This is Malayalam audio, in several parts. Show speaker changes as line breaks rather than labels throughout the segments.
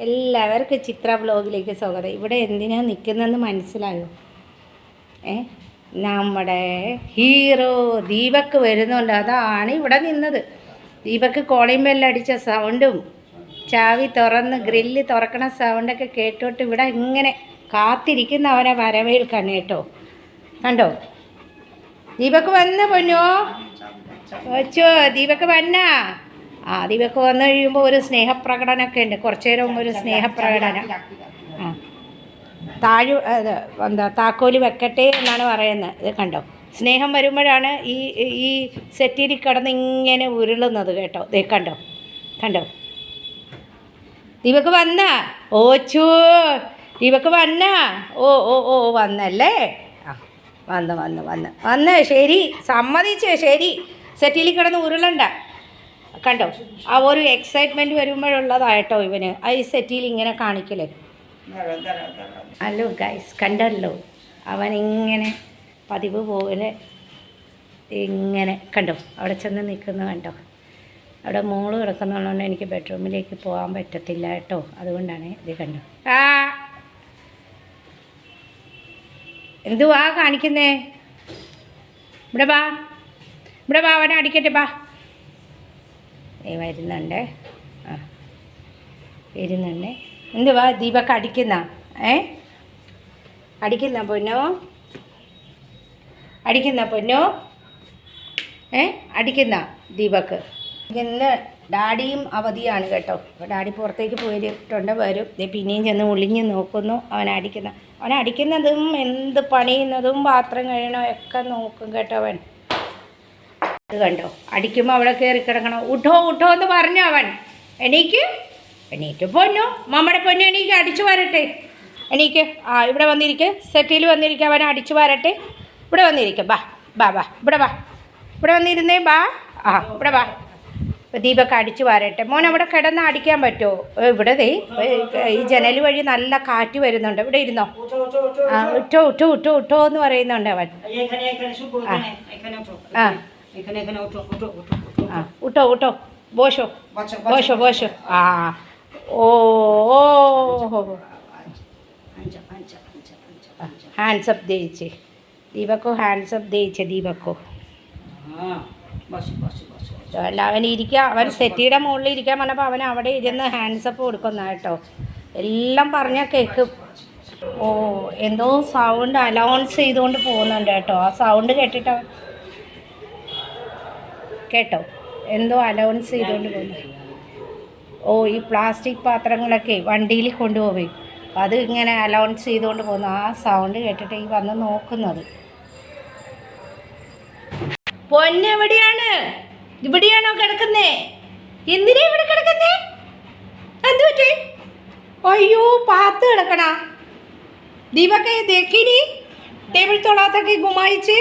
എല്ലാവർക്കും ചിത്ര ബ്ലോഗിലേക്ക് സ്വാഗതം. ഇവിടെ എന്തിനാണ് നിൽക്കുന്നതെന്ന് മനസ്സിലായോ? ഏ? നമ്മുടെ ഹീറോ ദീപക്ക് വരുന്നുണ്ട്. അതാണ് ഇവിടെ നിന്നത്. ദീപക്ക് കോളിംഗ് ബെല്ലടിച്ച സൗണ്ടും ചാവി തുറന്ന് ഗ്രില്ല് തുറക്കണ സൗണ്ടൊക്കെ കേട്ടോട്ട് ഇവിടെ ഇങ്ങനെ കാത്തിരിക്കുന്ന അവനെ വരവേൽക്കാൻ കേട്ടോ. കണ്ടോ? ദീപക്ക് വന്ന പൊന്നോ? വച്ചോ ദീപക്ക് വന്നാ? ആ ദീപക്ക് വന്നു കഴിയുമ്പോൾ ഒരു സ്നേഹപ്രകടനമൊക്കെ ഉണ്ട്. കുറച്ചു നേരം ഒരു സ്നേഹപ്രകടനം. ആ. താഴ് എന്താ താക്കോൽ വെക്കട്ടെ എന്നാണ് പറയുന്നത്. ഇത് കണ്ടോ? സ്നേഹം വരുമ്പോഴാണ് ഈ ഈ സെറ്റിൽ കിടന്ന് ഇങ്ങനെ ഉരുളുന്നത് കേട്ടോ. ദേ കണ്ടോ? കണ്ടോ? ദീപക്ക് വന്ന? ഓച്ചു ദീപക്ക് വന്ന? ഓ ഓ ഓ വന്നല്ലേ? ആ വന്ന് വന്ന് വന്ന്. വന്ന് ശരി. സമ്മതിച്ചേ ശരി. സെറ്റിൽ കിടന്ന് ഉരുളണ്ട. കണ്ടോ? ആ ഒരു എക്സൈറ്റ്മെന്റ് വരുമ്പോഴുള്ളതായിട്ടോ ഇവന്. ആ ഈ സെറ്റിയിൽ ഇങ്ങനെ കാണിക്കലേ. ഹലോ ഗൈസ് കണ്ടല്ലോ? അവൻ ഇങ്ങനെ പതിവ് പോലെ ഇങ്ങനെ കണ്ടോ? അവിടെ ചെന്ന് നിൽക്കുന്ന കണ്ടോ? അവിടെ മോൾ കിടക്കുന്നുള്ളതുകൊണ്ട് എനിക്ക് ബെഡ്റൂമിലേക്ക് പോകാൻ പറ്റത്തില്ല കേട്ടോ. അതുകൊണ്ടാണ് ഇത് കണ്ടോ ആ. എന്തുവാ കാണിക്കുന്നേ? ഇവിടെ വാ. ഇവിടെ വാ അവനെ അടിക്കട്ടെ ഏ വരുന്നുണ്ട്. ആ വരുന്നുണ്ട്. എന്തുവാ? ദീപക്ക് അടിക്കുന്ന? ഏ? അടിക്കുന്ന പൊന്നോ? അടിക്കുന്ന പൊന്നോ? ഏ? അടിക്കുന്ന ദീപക്ക് ഇന്ന് ഡാഡിയും അവധിയാണ് കേട്ടോ. അപ്പോൾ ഡാഡി പുറത്തേക്ക് പോയിട്ടുണ്ട് വരും. പിന്നെയും ചെന്ന് ഒളിഞ്ഞ് നോക്കുന്നു. അവൻ അടിക്കുന്ന അവൻ അടിക്കുന്നതും എന്ത് പണിയുന്നതും പാത്രം കഴിയണോ ഒക്കെ നോക്കും കേട്ടോ അവൻ. അത് കണ്ടോ? അടിക്കുമ്പോൾ അവിടെ കയറി കിടക്കണം ഉഠോ ഉഠോ എന്ന് പറഞ്ഞു അവൻ. എണീക്ക്? എണീറ്റ് പൊന്നു. മമ്മയുടെ പൊന്നു എണീക്ക് അടിച്ചു വരട്ടെ. എണീക്ക്. ആ ഇവിടെ വന്നിരിക്കുക സെറ്റിൽ വന്നിരിക്കുക അവൻ അടിച്ചു വരട്ടെ. ഇവിടെ വന്നിരിക്കുക ബാ ബാ ബാ. ഇവിടെ ബാ. ഇവിടെ വന്നിരുന്നേ ബാ. ആ ഇവിടെ ബാ. ദീപൊക്കെ അടിച്ചു വരട്ടെ. മോൻ അവിടെ കിടന്ന് അടിക്കാൻ പറ്റുമോ? ഇവിടെ ദേ ഈ ജനൽ വഴി നല്ല കാറ്റ് വരുന്നുണ്ട്. ഇവിടെ ഇരുന്നോ? ആ ഉറ്റോ ഉറ്റോ ഉറ്റോ ഉറ്റോ എന്ന് പറയുന്നുണ്ട് അവൻ. ആ.
এখানে এখানে ওঠো ওঠো ওঠো ওঠো
ആ ഉട്ടോ ഉട്ടോ ബോഷോ
বাচ্চা
ബോഷോ ബോഷോ ആ ഓ ഓ
পাঞ্জা পাঞ্জা পাঞ্জা পাঞ্জা পাঞ্জা
ഹാൻഡ്സപ്പ് ദേയിച്ച് ദീപക്കോ ഹാൻഡ്സപ്പ് ദേയിച്ച ദീപക്കോ
হ্যাঁ বসো বসো বসো
അല്ല അവൻ ഇരിക്കുക അവൻ സെറ്റിയുടെ മുകളിൽ ഇരിക്കാൻ പറഞ്ഞപ്പോൾ അവൻ അവിടെ ഇരുന്ന് ഹാൻഡ്സപ്പ് കൊടുക്കുന്ന കേട്ടോ എല്ലാം പറഞ്ഞാൽ കേൾക്കും ഓ എന്തോ സൗണ്ട് അലൗൺസ് ചെയ്തുകൊണ്ട് പോകുന്നുണ്ട് കേട്ടോ ആ സൗണ്ട് കേട്ടിട്ട് അവൻ കേട്ടോ. എന്തോ അലവൻസ് ചെയ്തുകൊണ്ട് പോകുന്നു ഓ ഈ പ്ലാസ്റ്റിക് പാത്രങ്ങളൊക്കെ വണ്ടിയിൽ കൊണ്ടുപോവേ അത് ഇങ്ങനെ അലവൻസ് ചെയ്തുകൊണ്ട് പോകുന്നു ആ സൗണ്ട് കേട്ടിട്ട് ഈ വന്ന് നോക്കുന്നത്. പൊന്നെവിടെയാണ് ഇവിടെയാണോ കിടക്കുന്നേ? എന്തിനാ ഇവിടെ കിടക്കുന്നേ? എന്ത് പറ്റി? അയ്യോ പാത്ത് കിടക്കണ. ദീപക്കെ
ദേക്കിനി ടേബിൾ തൊള്ളാത്തൊക്കെ ഗുമായിച്ച്.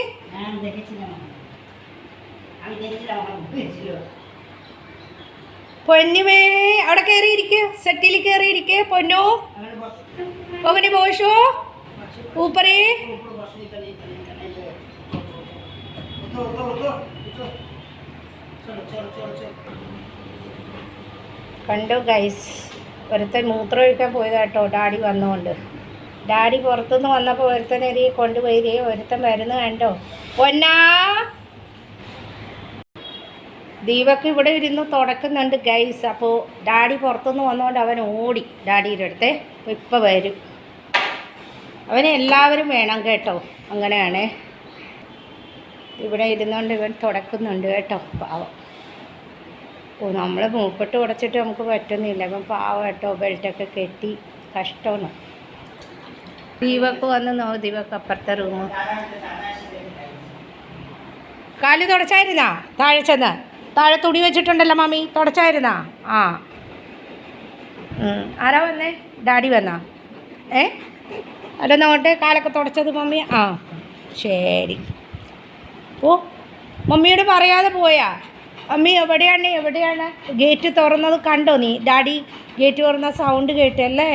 പൊന്നുവേ അവിടെ കയറിയിരിക്കേ സെറ്റിൽ കയറിയിരിക്കേ പൊന്നോ? പൊങ്ങനെ പോഷോ? ഊപ്പറേ? കണ്ടോ ഗൈസ് ഒരുത്തൻ മൂത്രം ഒഴിക്കാൻ പോയതാട്ടോ ഡാഡി വന്നുകൊണ്ട് ഡാഡി പുറത്തുനിന്ന് വന്നപ്പോൾ ഒരുത്തൻ കൊണ്ടുപോയി ഒരുത്തൻ വരുന്ന കണ്ടോ? പൊന്നാ? ദീപക്ക് ഇവിടെ ഇരുന്ന് തുടക്കുന്നുണ്ട് ഗൈസ് അപ്പോൾ ഡാഡി പുറത്തുനിന്ന് വന്നുകൊണ്ട് അവൻ ഓടി ഡാഡിയുടെ അടുത്ത്. അപ്പോൾ വരും. അവനെ എല്ലാവരും വേണം കേട്ടോ. അങ്ങനെയാണ്. ഇവിടെ ഇരുന്നുകൊണ്ട് ഇവൻ തുടക്കുന്നുണ്ട് കേട്ടോ. പാവം. ഓ നമ്മൾ മൂപ്പിട്ട് ഉടച്ചിട്ട് നമുക്ക് പറ്റുന്നില്ല. അപ്പം പാവം കേട്ടോ. ബെൽറ്റൊക്കെ കെട്ടി കഷ്ടമാണ്. ദീപക്ക് വന്ന് നോ ദീപക്ക് അപ്പുറത്തെ റൂമ് കാൽ തുടച്ചായിരുന്നാ? താഴെ ചെന്ന്. താഴെ തുണി വെച്ചിട്ടുണ്ടല്ലോ മാമി. തുടച്ചായിരുന്നാ? ആ. ആരാ വന്നേ? ഡാഡി വന്നാ? ഏ? അല്ല നോട്ടെ കാലൊക്കെ തുടച്ചത് മമ്മി. ആ. ശരി. ഓ മമ്മിയോട് പറയാതെ പോയാ. മമ്മി എവിടെയാണ്? എവിടെയാണ്? ഗേറ്റ് തുറന്നത് കണ്ടോ നീ? ഡാഡി ഗേറ്റ് തുറന്ന സൗണ്ട് കേട്ടല്ലേ?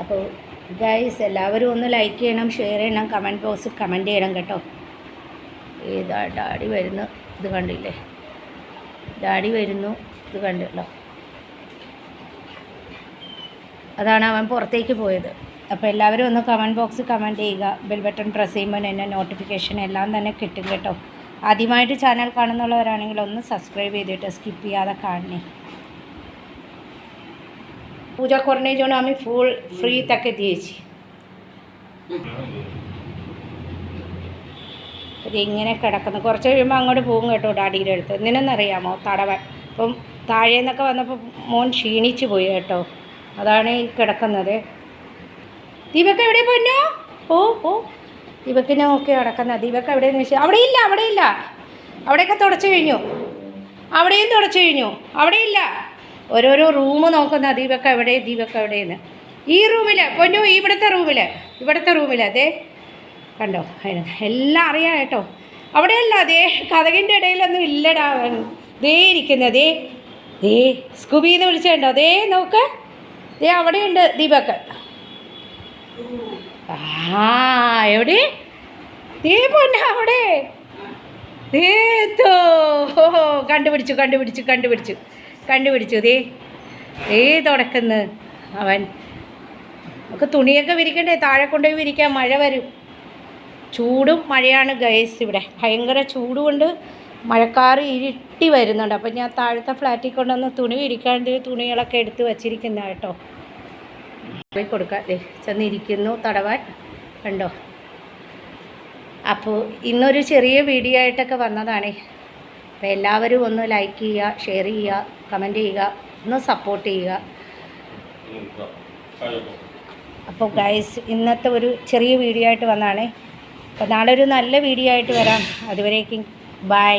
അപ്പോൾ ഗൈസ് എല്ലാവരും ഒന്ന് ലൈക്ക് ചെയ്യണം ഷെയർ ചെയ്യണം കമന്റ് ബോക്സിൽ കമന്റ് ചെയ്യണം കേട്ടോ. ഏതാ ഡാഡി വരുന്നു? ഇത് കണ്ടില്ലേ? ഡാഡി വരുന്നു. ഇത് കണ്ടല്ലോ അതാണ് അവൻ പുറത്തേക്ക് പോയത്. അപ്പോൾ എല്ലാവരും ഒന്ന് കമന്റ് ബോക്സിൽ കമന്റ് ചെയ്യുക. ബെൽ ബട്ടൺ പ്രസ് ചെയ്യുമ്പോൾ എന്നെ നോട്ടിഫിക്കേഷൻ എല്ലാം തന്നെ കിട്ടും കേട്ടോ. ആദ്യമായിട്ട് ചാനൽ കാണുന്നുള്ളവരാണെങ്കിൽ ഒന്ന് സബ്സ്ക്രൈബ് ചെയ്തിട്ട് സ്കിപ്പ് ചെയ്യാതെ കാണണേ. পূজা করানোর জন্য আমি ফুল ফ্রি তাকে দিয়েছি। ഇതിങ്ങനെ കിടക്കുന്നു. കുറച്ച് കഴിയുമ്പോൾ അങ്ങോട്ട് പോകും കേട്ടോ ഡാഡിയുടെ അടുത്ത്. നിന്നെന്നറിയാമോ തടവൻ? അപ്പം താഴെ നിന്നൊക്കെ വന്നപ്പോൾ മോൻ ക്ഷീണിച്ചു പോയി കേട്ടോ. അതാണ് ഈ കിടക്കുന്നത്. ദീപക്ക് എവിടെ പൊന്നു? ഓ ഓ. ദീപക്കിനെ ഒക്കെ കിടക്കുന്നത് ദീപക്ക് എവിടെയെന്ന് വെച്ചാൽ അവിടെ ഇല്ല അവിടെ ഇല്ല. അവിടെയൊക്കെ തുടച്ചു കഴിഞ്ഞു. അവിടെയും തുടച്ചു കഴിഞ്ഞു. അവിടെ ഇല്ല. ഓരോരോ റൂം നോക്കുന്ന ദീപക്ക എവിടെ ദീപക്ക എവിടെയെന്ന്. ഈ റൂമിൽ പൊന്നു ഇവിടുത്തെ റൂമിൽ ഇവിടുത്തെ റൂമിൽ അതെ കണ്ടോ എല്ലാം അറിയാം കേട്ടോ. അവിടെയല്ല അതേ കഥകിന്റെ ഇടയിലൊന്നും ഇല്ലടാ ദേ ഇരിക്കുന്നത് ദേ ദേ എന്ന് വിളിച്ചുണ്ടോ ദേ നോക്ക് ദേ അവിടെയുണ്ട് ദീപക്ക ആ എവിടെ? ദേ പൊന്ന അവിടെ. ദേ തോ ഓ കണ്ടുപിടിച്ചു കണ്ടുപിടിച്ചു കണ്ടുപിടിച്ചു. കണ്ടുപിടിച്ചു ദേ. ഏ തുടക്കുന്നു അവൻ. നമുക്ക് തുണിയൊക്കെ വിരിക്കണ്ടേ? താഴെ കൊണ്ടുപോയി വിരിക്കാൻ മഴ വരും. ചൂടും മഴയാണ് ഗൈസ് ഇവിടെ. ഭയങ്കര ചൂട് കൊണ്ട് മഴക്കാറ് ഇരുട്ടി വരുന്നുണ്ട്. അപ്പം ഞാൻ താഴത്തെ ഫ്ലാറ്റിൽ കൊണ്ടുവന്ന് തുണി വിരിക്കാണ്ട് തുണികളൊക്കെ എടുത്ത് വച്ചിരിക്കുന്ന കേട്ടോ. പോയി കൊടുക്കാം. ദേ ചെന്നിരിക്കുന്നു തടവാൻ. കണ്ടോ? അപ്പോൾ ഇന്നൊരു ചെറിയ വീഡിയോ ആയിട്ടൊക്കെ വന്നതാണേ. അപ്പോൾ എല്ലാവരും ഒന്ന് ലൈക്ക് ചെയ്യുക ഷെയർ ചെയ്യുക കമന്റ് ചെയ്യുക ഒന്ന് സപ്പോർട്ട് ചെയ്യുക. അപ്പോൾ ഗൈസ് ഇന്നത്തെ ഒരു ചെറിയ വീഡിയോ ആയിട്ട് വന്നതാണേ അപ്പോൾ നാളെ ഒരു നല്ല വീഡിയോ ആയിട്ട് വരാം. അതുവരേക്കും ബൈ